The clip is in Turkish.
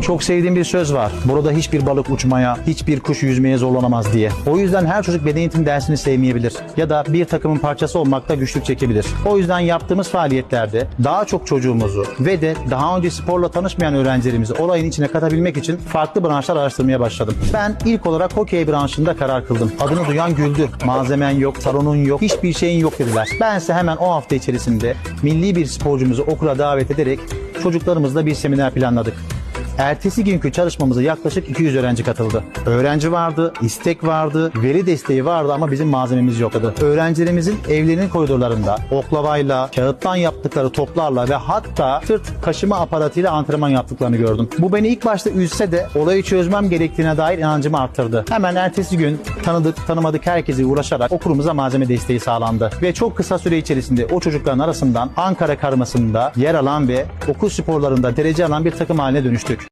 Çok sevdiğim bir söz var. Burada hiçbir balık uçmaya, hiçbir kuş yüzmeye zorlanamaz diye. O yüzden her çocuk beden eğitim dersini sevmeyebilir. Ya da bir takımın parçası olmakta güçlük çekebilir. O yüzden yaptığımız faaliyetlerde daha çok çocuğumuzu ve de daha önce sporla tanışmayan öğrencilerimizi olayın içine katabilmek için farklı branşlar araştırmaya başladım. Ben ilk olarak hokey branşında karar kıldım. Adını duyan güldü. Malzemen yok, salonun yok, hiçbir şeyin yok dediler. Bense hemen o hafta içerisinde milli bir sporcumuzu okula davet ederek çocuklarımızla bir seminer planladık. Ertesi günkü çalışmamıza yaklaşık 200 öğrenci katıldı. Öğrenci vardı, istek vardı, veri desteği vardı ama bizim malzememiz yoktu. Öğrencilerimizin evlerinin koridorlarında oklavayla, kağıttan yaptıkları toplarla ve hatta sırt kaşıma aparatıyla antrenman yaptıklarını gördüm. Bu beni ilk başta üzse de olayı çözmem gerektiğine dair inancımı arttırdı. Hemen ertesi gün tanıdık, tanımadık herkese uğraşarak okulumuza malzeme desteği sağlandı. Ve çok kısa süre içerisinde o çocukların arasından Ankara karmasında yer alan ve okul sporlarında derece alan bir takım haline dönüştük.